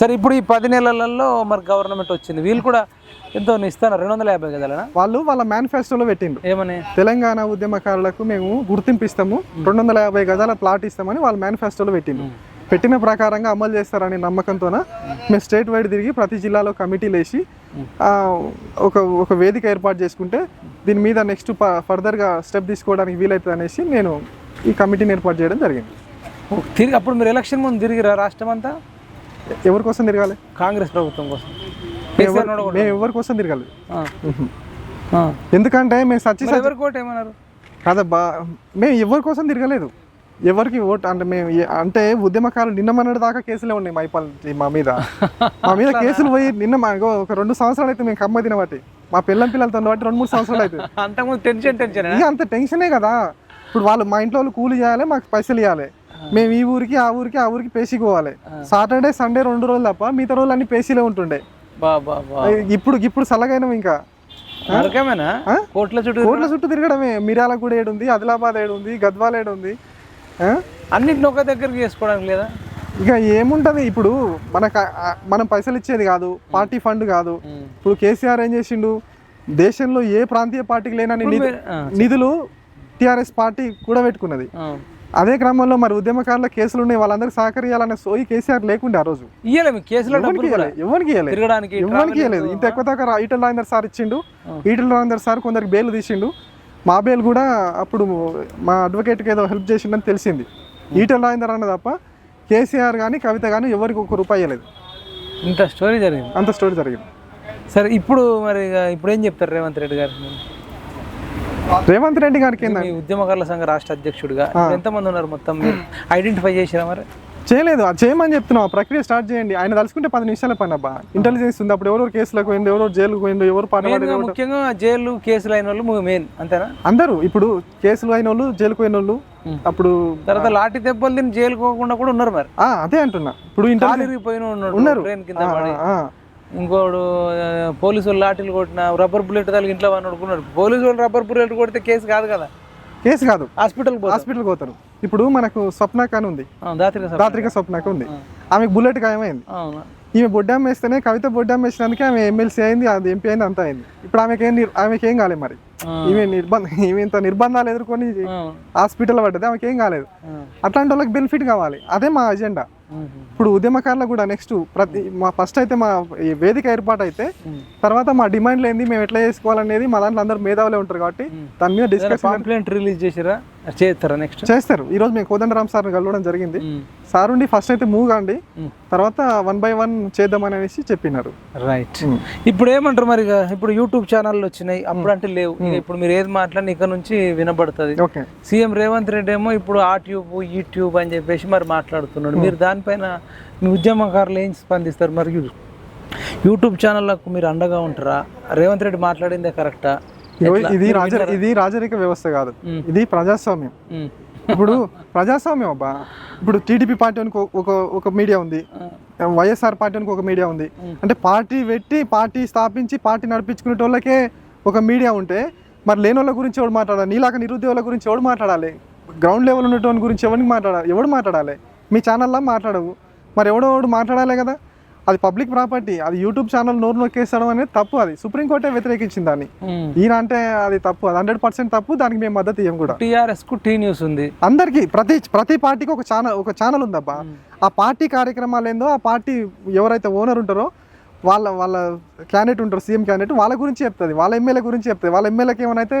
సరే ఇప్పుడు ఈ పది నెలలలో మరి గవర్నమెంట్ వచ్చింది. వీళ్ళు కూడా ఎంతో ఇస్తాను రెండు వందల యాభై గదాలనా వాళ్ళు వాళ్ళ మేనిఫెస్టోలో పెట్టిండు ఏమని? తెలంగాణ ఉద్యమకారులకు మేము గుర్తింపు ఇస్తాము. రెండు వందల యాభై గజాల ప్లాట్ ఇస్తామని వాళ్ళు మేనిఫెస్టోలో పెట్టిండు పెట్టిన ప్రకారంగా అమలు చేస్తారనే నమ్మకంతోన మేము. స్టేట్ వైడ్ తిరిగి ప్రతి జిల్లాలో కమిటీలు వేసి ఒక ఒక వేదిక ఏర్పాటు చేసుకుంటే దీని మీద నెక్స్ట్ ఫర్దర్గా స్టెప్ తీసుకోవడానికి వీలవుతుంది అనేసి నేను ఈ కమిటీని ఏర్పాటు చేయడం జరిగింది. తిరిగి అప్పుడు మీరు ఎలక్షన్ ముందు తిరిగిరా రాష్ట్రం అంతా ఎవరి కోసం తిరగాలి? కాంగ్రెస్ ప్రభుత్వం కోసం. మేము ఎవరి- కోసం తిరగాలి. ఎందుకంటే మేము సచ్చి ఎవరి కోట ఏమన్నారు? కాదబ్బా మేము ఎవరి కోసం తిరగలేదు. ఎవరికి ఓట్ అంటే మేము అంటే ఉద్యమకారులు నిన్న మొన్నటి దాకా కేసులే ఉన్నాయి మా ఇప్పటి మా మీద. మా మీద కేసులు పోయి నిన్న మా ఒక రెండు సంవత్సరాలు అయితే మేము కమ్మ తినబట్టి మా పిల్లం పిల్లలతో బట్టి రెండు మూడు సంవత్సరాలు అయితే. అంతకుముందు టెన్షన్ టెన్షన్ అంత టెన్షనే కదా. ఇప్పుడు వాళ్ళు మా ఇంట్లో వాళ్ళు కూలి చేయాలి మాకు పైసలు ఇవ్వాలి. మేము ఈ ఊరికి ఆ ఊరికి ఆ ఊరికి పేసీకి పోవాలి. సాటర్డే సండే రెండు రోజులు తప్ప మిగతా రోజులు అన్ని పేసీలే ఉంటుండే. ఇప్పుడు ఇప్పుడు సల్లగైనాం ఇంకా? కోట్ల చుట్టూ కోట్ల చుట్టూ తిరగడమే. మిర్యాల కూడా ఏడుంది ఆదిలాబాద్ ఏడుంది గద్వాల ఏడుంది ఆ? అన్నింటిని ఒక దగ్గరికి చేసుకోవడానికి లేదా? ఇక ఏముంటది ఇప్పుడు? మనకు మనం పైసలు ఇచ్చేది కాదు పార్టీ ఫండ్ కాదు. ఇప్పుడు కేసీఆర్ ఏం చేసిండు? దేశంలో ఏ ప్రాంతీయ పార్టీకి లేనని నిధులు టిఆర్ఎస్ పార్టీ కూడా పెట్టుకున్నది. అదే క్రమంలో మరి ఉద్యమకారుల కేసులు ఉన్నాయి వాళ్ళందరికీ సహకరించాలనే సోయి కేసీఆర్ లేకుండే ఆ రోజు. ఇయ్యలే మీ కేసులో ఎవరికి ఎవరికి ఇవ్వలేదు ఇంత ఎక్కువ తక్కువ ఈటల రాజేందర్ సార్ ఇచ్చిండు. ఈటల రాజేందర్ సార్ కొందరికి బెయిల్ తీసిండు. మా బెయిల్ కూడా అప్పుడు మా అడ్వకేట్కి ఏదో హెల్ప్ చేసిండని తెలిసింది. ఈటల రాజేందర్ అన్న తప్ప కేసీఆర్ కానీ కవిత కానీ ఎవరికి ఒక రూపాయి ఇవ్వలేదు ఇంత స్టోరీ జరిగింది. అంత స్టోరీ జరిగింది. సరే ఇప్పుడు మరి ఇప్పుడు ఏం చెప్తారు రేవంత్ రెడ్డి గారు? రేవంత్ రెడ్డి గారికి ఉద్యమకారుల సంఘ రాష్ట్ర అధ్యక్షుడిగా. ఎంతమంది ఉన్నారు మొత్తం ఐడెంటిఫై చేసిరా మరి? చేయలేదు అది చేయమని చెప్తున్నాం. ఆ ప్రక్రియ స్టార్ట్ చేయండి. ఆయన తలుచుకుంటే పది నిమిషాల పని అబ్బా. ఇంటెలిజెన్స్ ఉంది. అప్పుడు ఎవరెవరు కేసులకు పోయింది ఎవరెవరు జైలుకు పోయింది ఎవరు పాట ముఖ్యంగా జైలు కేసులు అయిన వాళ్ళు మెయిన్ అంతేనా? అందరూ. ఇప్పుడు కేసులు అయిన వాళ్ళు జైలుకు పోయిన వాళ్ళు అప్పుడు తర్వాత లాఠీ దెబ్బలు తిని జైలు పోకుండా కూడా ఉన్నారు మరి. ఆ, అదే అంటున్నా. ఇప్పుడు కాలిరిగిపోయిన ఉన్నాడు ఉన్నారు. ఇంకోడు పోలీసు వాళ్ళు లాఠీలు కొట్టిన రబ్బర్ బుల్లెట్ తగిలి ఇంట్లో వాడిని కొడుకున్నాడు పోలీసు వాళ్ళు రబ్బర్ బుల్లెట్ కొడితే కేసు కాదు కదా? కేసు కాదు. హాస్పిటల్ పోతారు. హాస్పిటల్ పోతారు. ఇప్పుడు మనకు స్వప్నాక అని ఉంది. దాత్రిక స్వప్నాక ఉంది. ఆమెకు బుల్లెట్ గాయమైంది ఈమె బొడ్డాం వేస్తేనే కవిత బొడ్డాం వేసినందుకే ఆమె ఎమ్మెల్సీ అయింది అది ఎంపీ అయింది అంతా అయింది. ఇప్పుడు ఆమెకి ఏం ఆమెకి ఏం కాలేదు మరి. ఈమె నిర్బంధ ఈమె ఇంత నిర్బంధాలు ఎదుర్కొని. హాస్పిటల్ పడ్డది ఆమెకి ఏం కాలేదు. అట్లాంటి వాళ్ళకి బెనిఫిట్ కావాలి. అదే మా అజెండా. ఇప్పుడు ఉద్యమకారులకు కూడా నెక్స్ట్ ప్రతి మా ఫస్ట్ అయితే మా ఈ వేదిక ఏర్పాటు అయితే తర్వాత మా డిమాండ్లు ఏంది మేము ఎట్లా చేసుకోవాలనేది మా దాంట్లో అందరూ మేధావులే ఉంటారు కాబట్టి దాని మీద డిస్కస్ కంప్లైంట్ రిలీజ్ చేసిరా? చేస్తారా నెక్స్ట్ చేస్తారు. ఈ రోజు మేము కోదండరామ్ సార్ని కలవడం జరిగింది. సార్ ఉండి ఫస్ట్ అయితే మూవ్ కాండి తర్వాత వన్ బై వన్ చేద్దామని అనేసి చెప్పినారు రైట్ ఇప్పుడు ఏమంటారు మరి ఇప్పుడు యూట్యూబ్ ఛానళ్ళు వచ్చినాయి. అప్పుడు అంటే లేవు. ఇప్పుడు మీరు ఏది మాట్లాడిన ఇక్కడ నుంచి వినబడుతుంది. ఓకే. సీఎం రేవంత్ రెడ్డి ఏమో ఇప్పుడు ఆ ట్యూబ్ ఈ ట్యూబ్ అని చెప్పేసి మరి మాట్లాడుతున్నాడు. మీరు దానిపైన మీ ఉద్యమకారులు ఏం స్పందిస్తారు? మరి యూట్యూబ్ ఛానళ్ళకు మీరు అండగా ఉంటారా? రేవంత్ రెడ్డి మాట్లాడిందే కరెక్టా ఇది రాజ ఇది రాజరిక వ్యవస్థ కాదు. ఇది ప్రజాస్వామ్యం. ఇప్పుడు ప్రజాస్వామ్యం అబ్బా. ఇప్పుడు టీడీపీ పార్టీ అని ఒక- ఒక మీడియా ఉంది. వైఎస్ఆర్ పార్టీ అని ఒక మీడియా ఉంది. అంటే పార్టీ పెట్టి పార్టీ స్థాపించి పార్టీ నడిపించుకునే వాళ్ళకే ఒక మీడియా ఉంటే మరి లేని వాళ్ళ గురించి ఎవడు మాట్లాడాలి? నీలాగా నిరుద్యోగుల గురించి ఎవడు మాట్లాడాలి? గ్రౌండ్ లెవెల్ ఉన్నటువంటి గురించి ఎవరికి మాట్లాడాలి ఎవడు మాట్లాడాలి? మీ ఛానల్లో మాట్లాడవు. మరి ఎవడో ఎవడు మాట్లాడాలి కదా? అది పబ్లిక్ ప్రాపర్టీ అది యూట్యూబ్ ఛానల్ నోరు నొక్కేసడం అనేది తప్పు అది. సుప్రీంకోర్టే వ్యతిరేకించింది దాన్ని. ఈయన అంటే అది తప్పు అది హండ్రెడ్ పర్సెంట్ తప్పు దానికి మేము మద్దతు ఇవ్వం కూడా. టీఆర్ఎస్కు టీ న్యూస్ ఉంది. అందరికీ ప్రతి ప్రతి పార్టీకి ఒక ఛానల్ ఒక ఛానల్ ఉందబ్బా. ఆ పార్టీ కార్యక్రమాలు ఏందో ఆ పార్టీ ఎవరైతే ఓనర్ ఉంటారో వాళ్ళ వాళ్ళ క్యాండిడేట్ ఉంటారు సీఎం క్యాండిడేట్ వాళ్ళ గురించి చెప్తుంది వాళ్ళ ఎమ్మెల్యే గురించి చెప్తుంది. వాళ్ళ ఎమ్మెల్యేకి ఏమైనా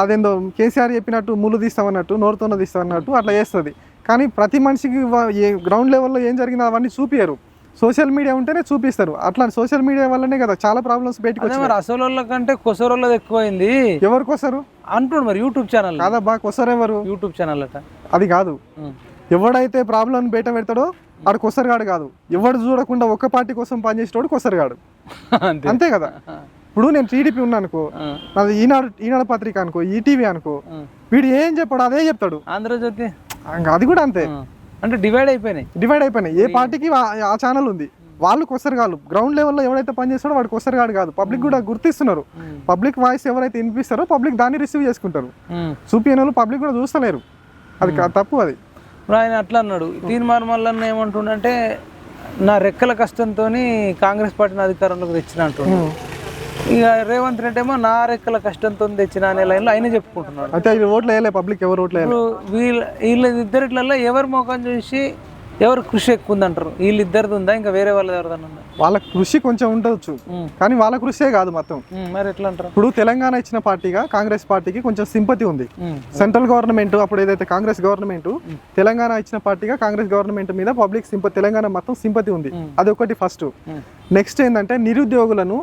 అదేందో కేసీఆర్ చెప్పినట్టు ముళ్ళు తీస్తామన్నట్టు నోరుతోన తీస్తామన్నట్టు అట్లా చేస్తుంది. కానీ ప్రతి మనిషికి గ్రౌండ్ లెవెల్లో ఏం జరిగిందో అవన్నీ చూపియరు సోషల్ మీడియా ఉంటేనే చూపిస్తారు. అట్లా సోషల్ మీడియా వల్లనే కదా చాలా ప్రాబ్లమ్స్ బయటకు మరి అసలు కంటే కొసరోళ్ళది ఎక్కువైంది. ఎవరికి వస్తారు అంటుడు మరి యూట్యూబ్ ఛానల్ కాదబ్బా వస్తారు ఎవరు? యూట్యూబ్ ఛానల్ అట. అది కాదు. ఎవడైతే ప్రాబ్లం బయట పెడతాడో ఆడు కొసరగాడు కాదు. ఎవడు చూడకుండా ఒక్క పార్టీ కోసం పనిచేసేటోడు కొసరగాడు. అంతే. కదా? ఇప్పుడు నేను టీడీపీ ఉన్నా అనుకో నాది ఈనాడు ఈనాడు పత్రిక అనుకో ఈటీవీ అనుకో వీడు ఏం చెప్పాడు అదే చెప్తాడు. ఆంధ్రజ్యోతి. అది కూడా అంతే. అంటే డివైడ్ అయిపోయినాయి. డివైడ్ అయిపోయినాయి. ఏ పార్టీకి ఆ- ఛానల్ ఉంది. వాళ్ళు కొసరగాళ్ళు గ్రౌండ్ లెవెల్లో ఎవరైతే పనిచేస్తాడో వాడు కొసరగాడు కాదు. పబ్లిక్ కూడా గుర్తిస్తున్నారు. పబ్లిక్ వాయిస్ ఎవరైతే వినిపిస్తారో పబ్లిక్ దాన్ని రిసీవ్ చేసుకుంటారు. వాళ్ళు పబ్లిక్ కూడా చూస్తలేరు. అది తప్పు అది. ఆయన అట్లా అన్నాడు. తీన్ మార్మల్లన్న ఏమంటుండంటే నా రెక్కల కష్టంతో కాంగ్రెస్ పార్టీని అధికారంలోకి తెచ్చిన అంటున్నాడు. ఇక రేవంత్ రెడ్డి ఏమో నా రెక్కల కష్టంతో తెచ్చిన అనే లైన్లో ఆయన చెప్పుకుంటున్నాడు. అయితే ఓట్లు వేయలే పబ్లిక్ ఎవరు ఓట్లు వేయలే? ఇప్పుడు వీళ్ళ వీళ్ళ ఇద్దరిట్లలో ఎవరి ముఖం చూసి ఎవరు కృషి ఎక్కువ ఉందంటారు వీళ్ళిద్దరిది ఉందా? ఇంకా వేరే వాళ్ళది ఎవరిదన్నా ఉందా? వాళ్ళ కృషి కొంచెం ఉండొచ్చు. ఉమ్. కానీ వాళ్ళ కృషే కాదు మొత్తం మరి ఎట్లా అంటారు? ఇప్పుడు తెలంగాణ ఇచ్చిన పార్టీగా కాంగ్రెస్ పార్టీకి కొంచెం సింపతి ఉంది. సెంట్రల్ గవర్నమెంట్ అప్పుడు ఏదైతే కాంగ్రెస్ గవర్నమెంట్ తెలంగాణ ఇచ్చిన పార్టీగా కాంగ్రెస్ గవర్నమెంట్ మీద పబ్లిక్ సింపతి తెలంగాణ మొత్తం సింపతి ఉంది. అది ఒకటి ఫస్ట్ నెక్స్ట్ ఏంటంటే నిరుద్యోగులను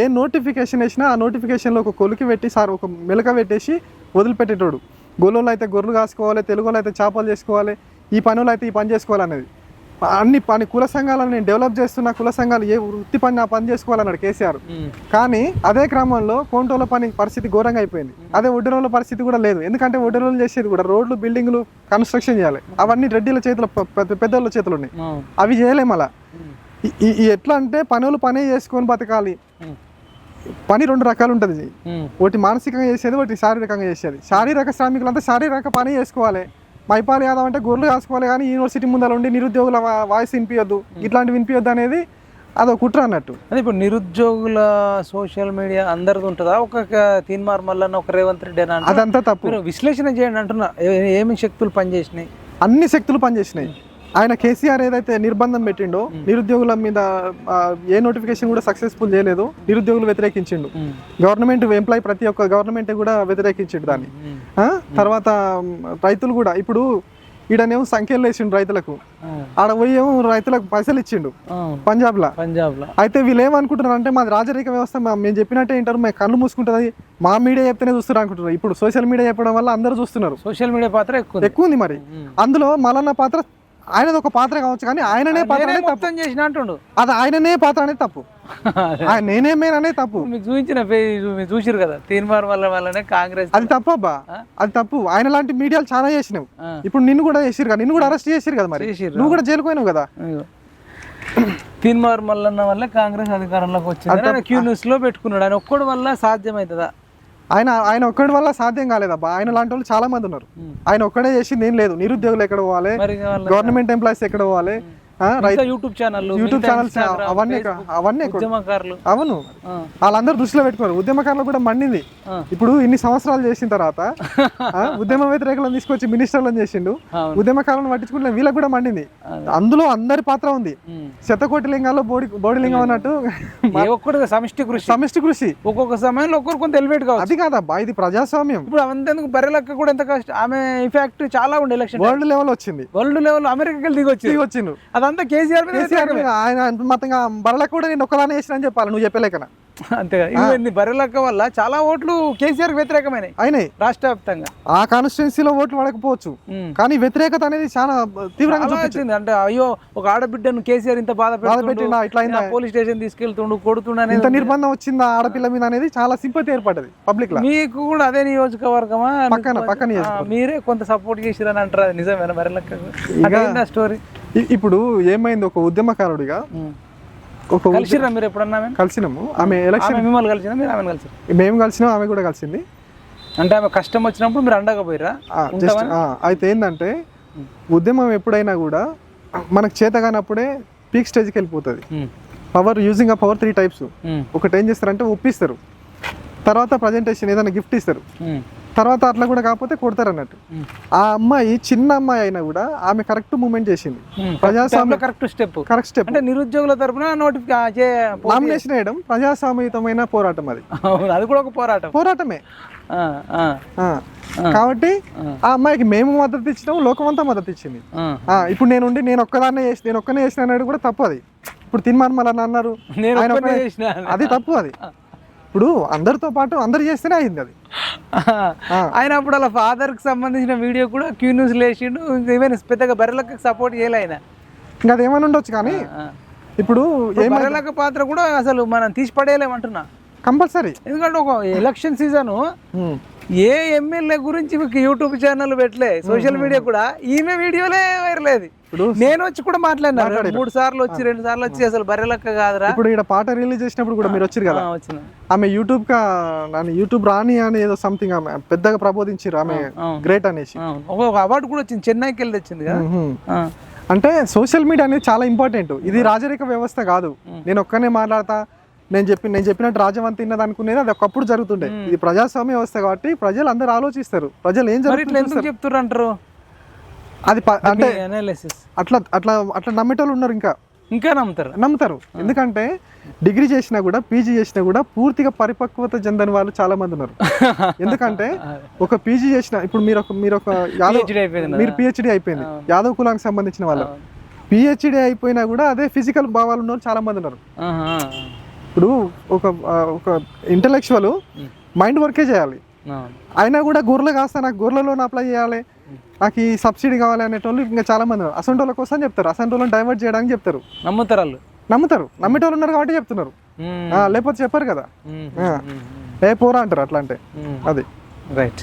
ఏ నోటిఫికేషన్ వేసినా ఆ నోటిఫికేషన్లో ఒక కొలికి పెట్టి సార్ ఒక మెలక పెట్టేసి వదిలిపెట్టేటోడు. గొల్లోళ్ళు అయితే గొర్రెలు కాసుకోవాలి తెలుగులో అయితే చేపలు చేసుకోవాలి ఈ పనులు అయితే ఈ పని చేసుకోవాలి అనేది అన్ని పని కుల సంఘాలను నేను డెవలప్ చేస్తున్న కుల సంఘాలు ఏ వృత్తి పని నా పని చేసుకోవాలన్నాడు కేసీఆర్. కానీ అదే క్రమంలో కోంటోల పని పరిస్థితి ఘోరంగా అయిపోయింది. అదే ఒడ్డరోళ్ళ పరిస్థితి కూడా లేదు. ఎందుకంటే ఒడ్డరోళ్ళు చేసేది కూడా రోడ్లు బిల్డింగ్లు కన్స్ట్రక్షన్ చేయాలి. అవన్నీ రెడ్డిల చేతుల పెద్దోళ్ళ చేతులు ఉన్నాయి. అవి చేయలేం అలా. ఎట్లా అంటే పనులు పనే చేసుకొని బతకాలి. పని రెండు రకాలు ఉంటుంది. ఒకటి మానసికంగా చేసేది ఒకటి శారీరకంగా చేసేది. శారీరక శ్రామికులంతా శారీరక పని చేసుకోవాలి. మైపాల్ యాదవ్ అంటే గొర్రెలు కాసుకోవాలి కానీ యూనివర్సిటీ ముందర ఉండి నిరుద్యోగుల వాయిస్ వినిపించొద్దు ఇట్లాంటివి వినిపించొద్దు అనేది అదో కుట్ర అన్నట్టు. అదే ఇప్పుడు నిరుద్యోగుల సోషల్ మీడియా అందరిది ఉంటుందా? ఒక తీన్మార్ మల్లన్న ఒక రేవంత్ రెడ్డి అని అదంతా తప్పు. విశ్లేషణ చేయండి అంటున్నా. ఏమి శక్తులు పనిచేసినాయి? అన్ని శక్తులు పనిచేసినాయి. ఆయన కేసీఆర్ ఏదైతే నిర్బంధం పెట్టిండో నిరుద్యోగుల మీద ఏ నోటిఫికేషన్ కూడా సక్సెస్ఫుల్ చేయలేదు నిరుద్యోగులు వ్యతిరేకించిండు. గవర్నమెంట్ ఎంప్లాయ్ ప్రతి ఒక్క గవర్నమెంట్ కూడా వ్యతిరేకించిండు దాన్ని? తర్వాత రైతులు కూడా ఇప్పుడు ఈడనేమో సంఖ్యలు వేసిండు రైతులకు. ఆడ పోయి ఏమో రైతులకు పైసలు ఇచ్చిండు. పంజాబ్ లా పంజాబ్లో అయితే వీళ్ళు ఏమనుకుంటున్నారు అంటే మాది రాజరిక వ్యవస్థ మేము చెప్పినట్టే వింటారు మేము కళ్ళు మూసుకుంటుంది. మా మీడియా చెప్తేనే చూస్తారు అనుకుంటున్నారు. ఇప్పుడు సోషల్ మీడియా చెప్పడం వల్ల అందరూ చూస్తున్నారు. సోషల్ మీడియా పాత్ర ఎక్కువ ఉంది. ఎక్కువ ఉంది మరి. అందులో మల్లన్న పాత్ర ఆయనది ఒక పాత్ర కావచ్చు కానీ ఆయననే పాత్ర అనేది తప్పు. చేసిన అంటుండు. అది ఆయననే పాత్ర అనేది తప్పు. నేనేమేన్ అనేది తప్పు. మీకు చూపించిన మీరు చూసిరు కదా తీన్మార్ వల్ల వల్లనే కాంగ్రెస్ అది తప్పు అబ్బా. అది తప్పు. ఆయన లాంటి మీడియాలు చాలా చేసినావు. ఇప్పుడు నిన్ను కూడా చేసిరు కదా నిన్ను కూడా అరెస్ట్ చేసిరు కదా మరి. నువ్వు కూడా జైలుకు పోయినావు కదా. తీన్మార్ మల్లన్న వల్ల కాంగ్రెస్ అధికారంలోకి వచ్చింది. క్యూ న్యూస్లో పెట్టుకున్నాడు. ఆయన ఒక్కడి వల్ల సాధ్యమవుతుందా ఆయన ఆయన ఒక్కడి వల్ల సాధ్యం కాలేదబ్బా. ఆయన లాంటి వాళ్ళు చాలా మంది ఉన్నారు. ఆయన ఒక్కడే చేసింది ఏం లేదు. నిరుద్యోగులు ఎక్కడ పోవాలి? గవర్నమెంట్ ఎంప్లాయీస్ ఎక్కడ పోవాలి? యూట్యూబ్ ఛానల్ యూట్యూబ్ ఛానల్స్ అవన్నీ అవన్నీ. ఉద్యమకారులు. అవును. వాళ్ళందరూ దృష్టిలో పెట్టుకున్నారు ఉద్యమకారులు కూడా మండింది. ఇప్పుడు ఇన్ని సంవత్సరాలు చేసిన తర్వాత ఉద్యమ వ్యతిరేకులను తీసుకొచ్చి మినిస్టర్లను చేసిండు. ఉద్యమకారులను పట్టించుకుంటే వీళ్ళకి కూడా మండింది అందులో అందరి పాత్ర ఉంది. శతకోటి లింగాల్లో బోడి బోడి లింగం అన్నట్టు ఏ ఒక్కడు సమిష్టి కృషి. సమిష్టి కృషి. ఒక్కొక్క సమయంలో ఒక్కరు కొంత ఎలివేట్ కావచ్చు. అది కాదబ్బా ఇది ప్రజాస్వామ్యం. ఇప్పుడు అంతెందుకు బర్రెలక్క కూడా ఎంత కష్టం ఆమె ఇన్ఫాక్ట్ చాలా ఉండే ఎలక్షన్ వరల్డ్ లెవెల్ వచ్చింది. వరల్డ్ లెవెల్ అమెరికాకి దిగి వచ్చింది దిగి వచ్చిండు అదంతా కేసీఆర్ కేసీఆర్ ఆయన మొత్తంగా బరలకు కూడా నేను ఒక్కదానే చేసిన అని చెప్పాలి నువ్వు చెప్పలేకనా అంతే ఇవి బర్రెలక్క వల్ల చాలా ఓట్లు కేసీఆర్ వ్యతిరేకమైనాయి. అయినాయి. రాష్ట్ర వ్యాప్తంగా. ఆ కాన్స్టిట్యున్సీలో ఓట్లు పడకపోవచ్చు. కానీ వ్యతిరేకత అనేది చాలా తీవ్రంగా చాలా వచ్చింది. అంటే అయ్యో ఒక ఆడబిడ్డను కేసీఆర్ ఇంత బాధ బాధ పెట్టిండా, ఇట్లా అయిందా? పోలీస్ స్టేషన్ తీసుకెళ్తుండు కొడుతుండు ఇంత నిర్బంధం వచ్చిందా ఆడపిల్ల మీద అనేది చాలా సింపతి ఏర్పడ్డది పబ్లిక్ లా మీకు కూడా అదే నియోజకవర్గమా? పక్కన పక్కన. మీరే కొంత సపోర్ట్ చేసిరని అంటారు నిజమేనా ఆ స్టోరీ ఇప్పుడు ఏమైంది? ఒక ఉద్యమకారుడిగా ఒక కలిసిరా మీరు ఎప్పుడన్నా? కలిసినాము. ఆమె ఎలక్షన్ మిమ్మల్ని కలిసినా మీరు ఆమెను కలిసి మేము కలిసినాం ఆమె కూడా కలిసింది. అంటే ఆమె కష్టం వచ్చినప్పుడు మీరు అండగా పోయిరా ఆ, జస్ట్ ఆ, అయితే ఏంటంటే ఉద్యమం ఎప్పుడైనా కూడా మనకు చేత కానప్పుడే పీక్ స్టేజ్కి వెళ్ళిపోతుంది. పవర్ యూజింగ్ ఆ పవర్ త్రీ టైప్స్ ఒకటి ఏం చేస్తారంటే ఒప్పిస్తారు. తర్వాత ప్రజెంటేషన్ ఏదైనా గిఫ్ట్ ఇస్తారు. తర్వాత అట్లా కూడా కాకపోతే కొడతారు అన్నట్టు. ఆ అమ్మాయి చిన్న అమ్మాయి అయినా కూడా ఆమె కరెక్ట్ మూమెంట్ చేసింది. ప్రజాస్వామ్య కరెక్ట్ స్టెప్ కరెక్ట్ స్టెప్ అంటే నిరుద్యోగుల తరపున నోటిఫికే నామినేషన్ వేయడం ప్రజాస్వామ్యయుతమైన పోరాటం అది. అది కూడా ఒక పోరాటం. పోరాటమే. కాబట్టి ఆ. అమ్మాయికి మేము మద్దతు ఇచ్చినాం లోకమంతా మద్దతు ఇచ్చింది. ఇప్పుడు నేను ఉండి నేను ఒక్కదాన్నే చేసి నేను ఒక్కనే చేసిన అనేది కూడా తప్పు అది. ఇప్పుడు తిన్మార్మల్ అన్నారు. అది తప్పు అది. ఇప్పుడు అందరితో పాటు అందరు చేస్తేనే అయింది అది. ఆయన అప్పుడు అలా father కి సంబంధించిన వీడియో కూడా క్యూ న్యూస్ లేచిండు ఈవెన్ పెద్దగా బర్రెలకు సపోర్ట్ చేయలే ఆయన. ఇంకా అది ఏమైనా ఉండొచ్చు కానీ. ఇప్పుడు ఏం బర్రెలక పాత్ర కూడా అసలు మనం తీసి పడేయలేమంటున్నా కంపల్సరీ. ఎందుకంటే ఒక ఎలక్షన్ సీజన్ ఏ ఎమ్మెల్యే గురించి మీకు యూట్యూబ్ ఛానల్ పెట్టలే సోషల్ మీడియా కూడా ఈమె వీడియోలే వైరలేదు ఇప్పుడు నేను వచ్చి కూడా మాట్లాడినా మూడు సార్లు వచ్చి రెండు సార్లు వచ్చి అసలు బర్రెలక్క కాదురా. ఇప్పుడు ఇక్కడ పాట రిలీజ్ చేసినప్పుడు కూడా మీరు వచ్చారు కదా? వచ్చిన. ఆమె యూట్యూబ్ కా యూట్యూబ్ రాని అని ఏదో సంథింగ్ ఆమె పెద్దగా ప్రబోధించారు ఆమె. గ్రేట్ అనేసి. ఒక అవార్డు కూడా వచ్చింది. చెన్నైకి వెళ్ళి తెచ్చింది కదా. అంటే సోషల్ మీడియా అనేది చాలా ఇంపార్టెంట్ ఇది రాజరిక వ్యవస్థ కాదు. నేను ఒక్కనే మాట్లాడతా నేను చెప్పి నేను చెప్పినట్టు రాజవంత తిన్నది అనుకునేది అది ఒకప్పుడు జరుగుతుండే. ఇది ప్రజాస్వామ్య వ్యవస్థ కాబట్టి ప్రజలు అందరూ ఆలోచిస్తారు. ప్రజలు ఏం జరుగుతుంది చెప్తుర్రు అంటారు? అది అంటే అనాలిసిస్ అట్లా అట్లా అట్లా నమ్మేటోళ్ళు ఉన్నారు ఇంకా. ఇంకా నమ్ముతారు. నమ్ముతారు. ఎందుకంటే డిగ్రీ చేసినా కూడా పీజీ చేసినా కూడా పూర్తిగా పరిపక్వత చెందని వాళ్ళు చాలా మంది ఉన్నారు. ఎందుకంటే ఒక పీజీ చేసిన ఇప్పుడు మీరు ఒక మీరు ఒక యాదవ్ మీరు పిహెచ్డి అయిపోయింది. యాదవ్ కులానికి సంబంధించిన వాళ్ళు. పిహెచ్డి అయిపోయినా కూడా అదే ఫిజికల్ భావాలు ఉన్న చాలా మంది ఉన్నారు. ఇప్పుడు ఒక ఒక ఇంటలెక్చువల్ మైండ్ వర్కే చేయాలి. అయినా కూడా గొర్రెలు కాస్తా నాకు గొర్రెల లోన్ అప్లై చేయాలి. నాకు ఈ సబ్సిడీ కావాలి అనేటోళ్ళు ఇంకా చాలా మంది ఉన్నారు. అసంటోళ్ళ కోసం చెప్తారు. అసంటోళ్ళని డైవర్ట్ చేయడానికి చెప్తారు. నమ్ముతారు వాళ్ళు. నమ్ముతారు. నమ్మేటోళ్ళు ఉన్నారు కాబట్టి చెప్తున్నారు. ఆ, లేకపోతే చెప్పారు కదా. ఆ. ఏ పోరా అంటారు అట్లా అంటే. అది. రైట్.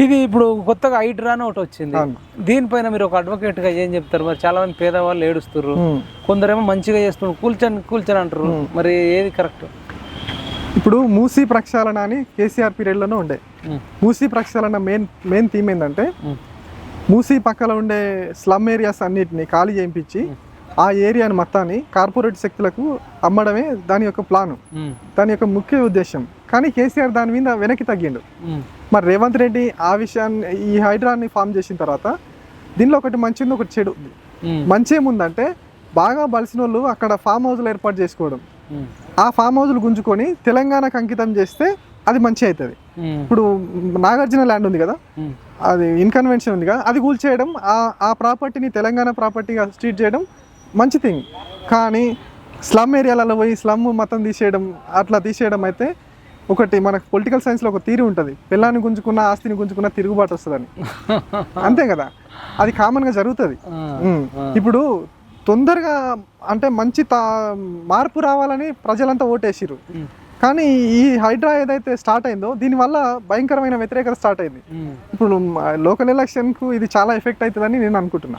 ఇది ఇప్పుడు కొత్తగా హైడ్రా అని ఒకటి వచ్చింది. అవును. దీనిపైన మీరు ఒక అడ్వకేట్గా ఏం చెప్తారు? మరి చాలా మంది పేదవాళ్ళు ఏడుస్తారు ఉమ్. కొందరేమో మంచిగా చేస్తున్నారు. కూల్చని కూల్చని అంటారు. మరి ఏది కరెక్ట్ ఇప్పుడు మూసీ ప్రక్షాళన అని కేసీఆర్ పీరియడ్లోనే ఉండే. మూసీ ప్రక్షాళన మెయిన్ మెయిన్ థీమ్ ఏంటంటే మూసీ పక్కన ఉండే స్లమ్ ఏరియాస్ అన్నిటిని ఖాళీ చేయించి ఆ ఏరియాని మొత్తాన్ని కార్పొరేట్ శక్తులకు అమ్మడమే దాని యొక్క ప్లాను. దాని యొక్క ముఖ్య ఉద్దేశం. కానీ కేసీఆర్ దాని మీద వెనక్కి తగ్గిండు. మరి రేవంత్ రెడ్డి ఆ విషయాన్ని ఈ హైడ్రాని ఫామ్ చేసిన తర్వాత దీనిలో ఒకటి మంచి ఉంది ఒకటి చెడు. ఉంది మంచి ఏముందంటే బాగా బలిసిన వాళ్ళు అక్కడ ఫామ్ హౌస్లు ఏర్పాటు చేసుకోవడం. ఆ ఫామ్ హౌస్లు గుంజుకొని తెలంగాణకు అంకితం చేస్తే అది మంచి అవుతుంది. ఇప్పుడు నాగార్జున ల్యాండ్ ఉంది కదా? అది ఇన్కన్వెన్షన్ ఉంది కదా? అది కూల్చేయడం ఆ ఆ ప్రాపర్టీని తెలంగాణ ప్రాపర్టీగా ట్రీట్ చేయడం మంచి థింగ్ కానీ స్లమ్ ఏరియాలలో పోయి స్లమ్ మొత్తం తీసేయడం అట్లా తీసేయడం అయితే ఒకటి మనకు పొలిటికల్ సైన్స్లో ఒక తీరు ఉంటుంది. పిల్లాన్ని గుంజుకున్న ఆస్తిని గుంజుకున్న తిరుగుబాటు వస్తుందని. అంతే కదా? అది కామన్గా జరుగుతుంది. ఉమ్. ఇప్పుడు తొందరగా అంటే మంచి తా మార్పు రావాలని ప్రజలంతా ఓటేసిరు కానీ ఈ హైడ్రా ఏదైతే స్టార్ట్ అయిందో దీనివల్ల భయంకరమైన వ్యతిరేకత స్టార్ట్ అయింది. ఇప్పుడు లోకల్ ఎలక్షన్కు ఇది చాలా ఎఫెక్ట్ అవుతుందని నేను అనుకుంటున్నా.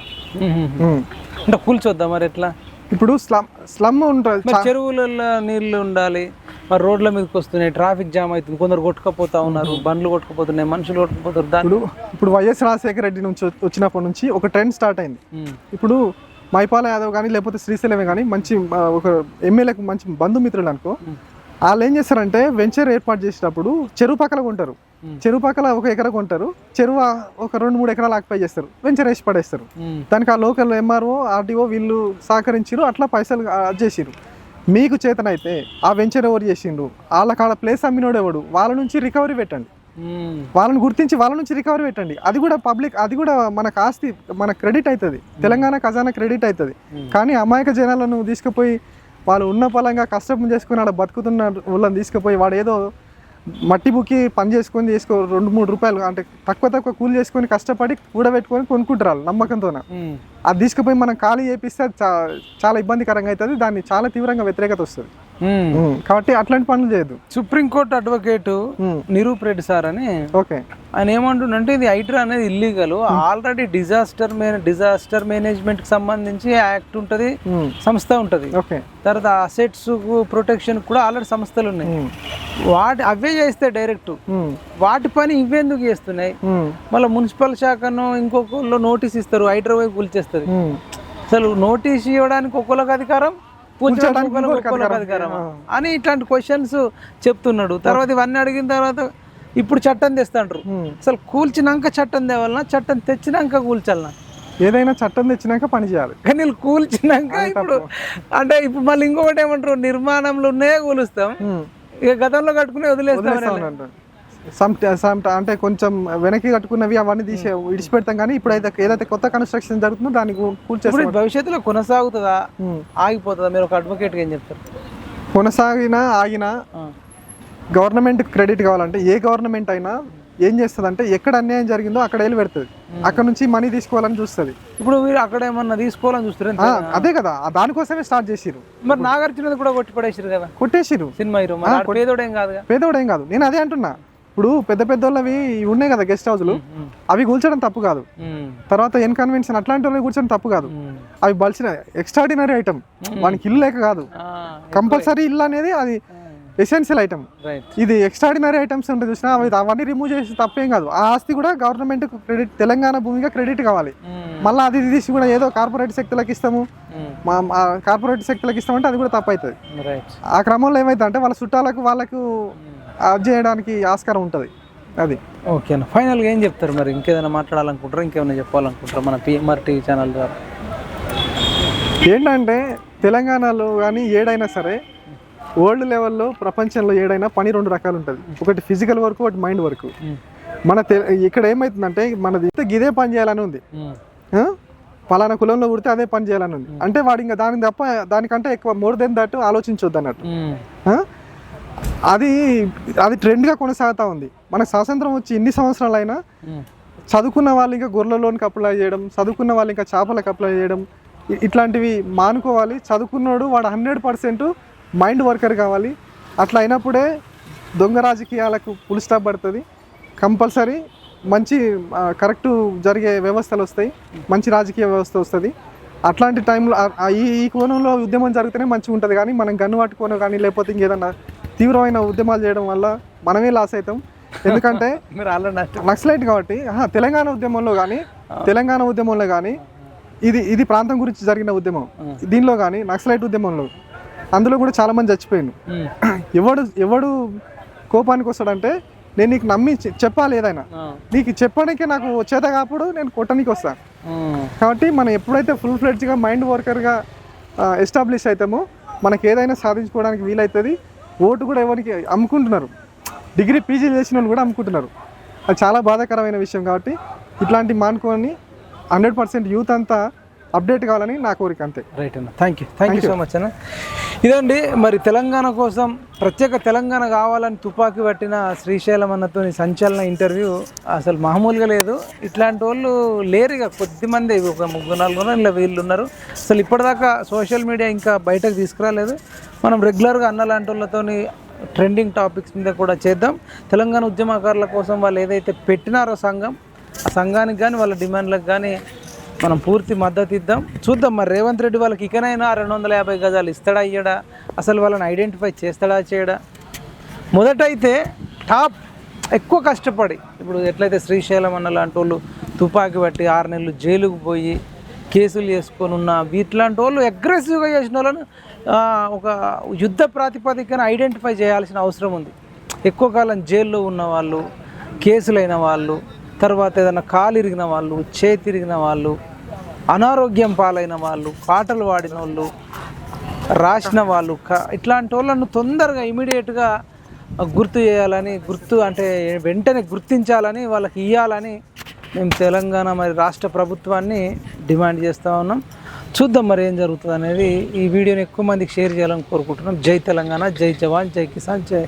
అంటే కూల్చొద్దా మరి ఎట్లా? ఇప్పుడు స్లమ్ స్లమ్ ఉంటుంది. చెరువులలో నీళ్ళు ఉండాలి మరి రోడ్ల మీదకి వస్తున్నాయి ట్రాఫిక్ జామ్ అవుతుంది కొందరు కొట్టుకపోతా ఉన్నారు బండ్లు కొట్టుకుపోతున్నాయి మనుషులు కొట్టుకుపోతారు దాని ఇప్పుడు వైఎస్ రాజశేఖర రెడ్డి నుంచి వచ్చి- వచ్చినప్పటి నుంచి ఒక ట్రెండ్ స్టార్ట్ అయింది. ఇప్పుడు మైపాల యాదవ్ కానీ లేకపోతే శ్రీశైలమే కానీ మంచి ఒక ఎమ్మెల్యేకు మంచి బంధుమిత్రులు అనుకో వాళ్ళు ఏం చేస్తారంటే వెంచర్ ఏర్పాటు చేసేటప్పుడు చెరువు పక్కల కొంటారు. చెరువు పక్కల ఒక ఎకరా కొంటారు. చెరువు ఒక రెండు మూడు ఎకరాలు ఆక్యుపై చేస్తారు. వెంచర్ వేసి పడేస్తారు. దానికి ఆ లోకల్ ఎంఆర్ఓ ఆర్డీఓ వీళ్ళు సహకరించారు అట్లా పైసలు చేసిరు మీకు చేతనైతే ఆ వెంచర్ ఎవరు చేసిండ్రు? వాళ్ళ కాడ ప్లేస్ అమ్మినోడు ఎవడు? వాళ్ళ నుంచి రికవరీ పెట్టండి. వాళ్ళని గుర్తించి వాళ్ళ నుంచి రికవరీ పెట్టండి. అది కూడా పబ్లిక్ అది కూడా మనకు ఆస్తి మన క్రెడిట్ అవుతుంది తెలంగాణ ఖజానా క్రెడిట్ అవుతుంది కానీ అమాయక జనాలను తీసుకుపోయి వాళ్ళు ఉన్న పలంగా కష్టం చేసుకుని ఆడ బతుకుతున్న వాళ్ళని తీసుకుపోయి వాడు ఏదో మట్టి బుక్కి పని చేసుకొని చేసుకో రెండు మూడు రూపాయలు అంటే తక్కువ తక్కువ కూలి చేసుకొని కష్టపడి కూడబెట్టుకొని కొనుక్కుంటారు ఉమ్. అది తీసుకుపోయి మనం ఖాళీ చేపిస్తే చాలా ఇబ్బందికరంగా అవుతుంది దాన్ని చాలా తీవ్రంగా వ్యతిరేకత వస్తుంది కాబట్టి అట్లాంటి పనులు చేయొద్దు. Supreme court advocate Nirup Reddy sir అని ఓకే. ఆయన ఏమంటుండంటే ఇది హైడ్రా అనేది ఇల్లీగల్ ఆల్రెడీ డిజాస్టర్ డిజాస్టర్ మేనేజ్మెంట్కి సంబంధించి యాక్ట్ ఉంటది సంస్థ ఉంటది. ఓకే. తర్వాత అసెట్స్ ప్రొటెక్షన్ కూడా ఆల్రెడీ సంస్థలు ఉన్నాయి. వాటి అవే చేస్తే డైరెక్ట్ వాటి పని ఇవెందుకు చేస్తున్నాయి? మళ్ళీ మున్సిపల్ శాఖను ఇంకొకళ్ళు నోటీస్ ఇస్తారు హైడ్రా వైపు కూల్చేస్తుంది ఉమ్. అసలు నోటీస్ ఇవ్వడానికి ఒక్కొక్కరికి అధికారం? అని ఇట్లాంటి క్వశ్చన్స్ చెప్తున్నాడు. తర్వాత ఇవన్నీ అడిగిన తర్వాత ఇప్పుడు చట్టం తెస్తాండ్రు. అసలు కూల్చినాక చట్టం తేవాలన్నా చట్టం తెచ్చినాక కూల్చాలనా? ఏదైనా చట్టం తెచ్చినాక పని చేయాలి. కానీ వీళ్ళు కూల్చినాక ఇప్పుడు అంటే ఇప్పుడు మళ్ళీ ఇంకొకటి ఏమంటారు? నిర్మాణంలో ఉన్నాయే కూలుస్తాం. ఇక గతంలో కట్టుకుని వదిలేస్తాం సమ్ సమ్ అంటే కొంచెం వెనక్కి కట్టుకున్నవి అవన్నీ తీసి విడిచిపెడతాం కానీ ఇప్పుడు అయితే ఏదైతే కొత్త కన్స్ట్రక్షన్ జరుగుతుందో దాన్ని కూ- ఇప్పుడు కూల్చేస్తాం ఇది భవిష్యత్తులో కొనసాగుతుందా. ఆగిపోతుందా? మీరు ఒక అడ్వకేట్గా ఏం చెప్తారు? కొనసాగినా ఆగినా. గవర్నమెంట్ క్రెడిట్ కావాలంటే ఏ గవర్నమెంట్ అయినా ఏం చేస్తుంది అంటే ఎక్కడ అన్యాయం జరిగిందో అక్కడ వెళ్ళి పెడుతుంది. అక్కడ నుంచి మనీ తీసుకోవాలని చూస్తుంది. ఇప్పుడు మీరు అక్కడ ఏమన్నా తీసుకోవాలని చూస్తారు అదే కదా. దానికోసమే స్టార్ట్ చేసిరు మరి నాగార్జునది కూడా కొట్టి పడేసారు కదా? కొట్టేసిరు సినిమా హీరో. పేదోడేం కాదుగా? పేదోడేం కాదు. నేను అదే అంటున్నా. ఇప్పుడు పెద్ద పెద్ద వాళ్ళవి ఇవి ఉన్నాయి కదా గెస్ట్ హౌస్లు. అవి కూల్చడం తప్పు కాదు. తర్వాత ఎన్కన్వెన్షన్ అట్లాంటి వాళ్ళు కూర్చొని తప్పు కాదు. అవి బలిసిన ఎక్స్ట్రాడినరీ ఐటమ్ వానికి ఇల్లు లేక కాదు. కంపల్సరీ ఇల్లు అనేది అది ఎసెన్షియల్ ఐటమ్ ఇది ఎక్స్ట్రాడినరీ ఐటమ్స్ అంటే చూసినా అవి అవన్నీ రిమూవ్ చేసి తప్పేం కాదు. ఆ ఆస్తి కూడా గవర్నమెంట్ క్రెడిట్ తెలంగాణ భూమిగా క్రెడిట్ కావాలి. మళ్ళీ అది తీసి కూడా ఏదో కార్పొరేట్ శక్తులకు ఇస్తాము. మా కార్పొరేట్ శక్తులకు ఇస్తామంటే అది కూడా తప్పు అవుతుంది. ఆ క్రమంలో ఏమైతే అంటే వాళ్ళ చుట్టాలకు వాళ్ళకు అది చేయడానికి ఆస్కారం ఉంటుంది. అది. ఓకే అన్న. ఫైనల్గా ఏం చెప్తారు మరి? ఇంకేదైనా మాట్లాడాలనుకుంటారా? ఇంకేమైనా చెప్పాలనుకుంటారా మన పిఎంఆర్ టీవీ ఛానల్ ద్వారా? ఏంటంటే తెలంగాణలో కానీ ఏడైనా సరే వరల్డ్ లెవెల్లో ప్రపంచంలో ఏడైనా పని రెండు రకాలు ఉంటుంది. ఒకటి ఫిజికల్ వర్క్ ఒకటి మైండ్ వర్క్. మన తె ఇక్కడ ఏమవుతుందంటే మనది ఇదే పని చేయాలని ఉంది? పలానా కులంలో పుడితే అదే పని చేయాలని ఉంది. అంటే వాడు ఇంకా దానికి తప్ప దానికంటే ఎక్కువ మోర్ దెన్ దట్ ఆలోచించొద్దు అన్నట్టు? అది అది ట్రెండ్గా కొనసాగుతూ ఉంది. మనకు స్వాతంత్రం వచ్చి ఇన్ని సంవత్సరాలు అయినా చదువుకున్న వాళ్ళు ఇంకా గొర్రెలోనికి అప్లై చేయడం చదువుకున్న వాళ్ళు ఇంకా చేపలకు అప్లై చేయడం ఇట్లాంటివి మానుకోవాలి. చదువుకున్నాడు వాడు హండ్రెడ్ పర్సెంట్ మైండ్ వర్కర్ కావాలి. అట్లా అయినప్పుడే దొంగ రాజకీయాలకు పులి స్టాప్ పడుతుంది. కంపల్సరీ మంచి కరెక్ట్ జరిగే వ్యవస్థలు వస్తాయి. మంచి రాజకీయ వ్యవస్థ వస్తుంది. అట్లాంటి టైంలో ఈ ఈ కోణంలో ఉద్యమం జరిగితేనే మంచిగా ఉంటుంది కానీ మనం గన్ను పట్టుకోను కానీ లేకపోతే ఇంకేదన్నా తీవ్రమైన ఉద్యమాలు చేయడం వల్ల మనమే లాస్ అవుతాం. ఎందుకంటే నక్సలైట్ కాబట్టి తెలంగాణ ఉద్యమంలో కానీ తెలంగాణ ఉద్యమంలో కానీ ఇది ఇది ప్రాంతం గురించి జరిగిన ఉద్యమం. దీనిలో కానీ నక్సలైట్ ఉద్యమంలో అందులో కూడా చాలా మంది చచ్చిపోయాను ఎవడు ఎవడు కోపానికి వస్తాడంటే నేను నీకు నమ్మి చెప్పాలి ఏదైనా. నీకు చెప్పడానికి నాకు చేత కాప్పుడు నేను కొట్టడానికి వస్తాను కాబట్టి మనం ఎప్పుడైతే ఫుల్ ఫ్లెడ్జ్గా మైండ్ వర్కర్గా ఎస్టాబ్లిష్ అవుతామో మనకి ఏదైనా సాధించుకోవడానికి వీలవుతుంది ఓటు కూడా ఎవరికి అమ్ముకుంటున్నారు. డిగ్రీ పీజీ చేసిన వాళ్ళు కూడా అమ్ముకుంటున్నారు. అది చాలా బాధాకరమైన విషయం కాబట్టి ఇట్లాంటి మానుకొని హండ్రెడ్ పర్సెంట్ యూత్ అంతా అప్డేట్ కావాలని నా కోరిక అంతే. రైట్ అన్న. Thank you thank you so much అన్న. ఇదండి మరి తెలంగాణ కోసం ప్రత్యేక తెలంగాణ కావాలని తుపాకీ పట్టిన శ్రీశైలం అన్నతో సంచలన ఇంటర్వ్యూ అసలు మామూలుగా లేదు. ఇట్లాంటి వాళ్ళు లేరు ఇక కొద్దిమంది ఒక ముగ్గురు నలుగురు ఇలా వీళ్ళు ఉన్నారు. అసలు ఇప్పటిదాకా సోషల్ మీడియా ఇంకా బయటకు తీసుకురాలేదు. మనం రెగ్యులర్గా అన్న లాంటి వాళ్ళతోని ట్రెండింగ్ టాపిక్స్ మీద కూడా చేద్దాం. తెలంగాణ ఉద్యమకారుల కోసం వాళ్ళు ఏదైతే పెట్టినారో సంఘం ఆ సంఘానికి కానీ వాళ్ళ డిమాండ్లకు కానీ మనం పూర్తి మద్దతు ఇద్దాం. చూద్దాం మరి రేవంత్ రెడ్డి వాళ్ళకి ఇకనైనా రెండు వందల యాభై గజాలు ఇస్తాడా ఇయ్యడా? అసలు వాళ్ళని ఐడెంటిఫై చేస్తాడా చేయడా? మొదటైతే టాప్ ఎక్కువ కష్టపడి ఇప్పుడు ఎట్లయితే శ్రీశైలం అన్న లాంటి వాళ్ళు తుపాకీ పట్టి ఆరు నెలలు జైలుకు పోయి కేసులు చేసుకొని ఉన్న వీటిలాంటి వాళ్ళు అగ్రెసివ్గా చేసిన వాళ్ళను ఒక యుద్ధ ప్రాతిపదికన ఐడెంటిఫై చేయాల్సిన అవసరం ఉంది. ఎక్కువ కాలం జైల్లో ఉన్న వాళ్ళు కేసులైన వాళ్ళు తర్వాత ఏదైనా కాలు ఇరిగిన వాళ్ళు చేతి ఇరిగిన వాళ్ళు అనారోగ్యం పాలైన వాళ్ళు పాటలు పాడిన వాళ్ళు రాసిన వాళ్ళు క- ఇట్లాంటి వాళ్ళను తొందరగా ఇమీడియట్గా గుర్తు చేయాలని గుర్తు అంటే వెంటనే గుర్తించాలని వాళ్ళకి ఇవ్వాలని మేము తెలంగాణ మరి రాష్ట్ర ప్రభుత్వాన్ని డిమాండ్ చేస్తూ ఉన్నాం. చూద్దాం మరి ఏం జరుగుతుంది అనేది ఈ వీడియోని ఎక్కువ మందికి షేర్ చేయాలని కోరుకుంటున్నాం. జై తెలంగాణ జై జవాన్ జై కిసాన్ జై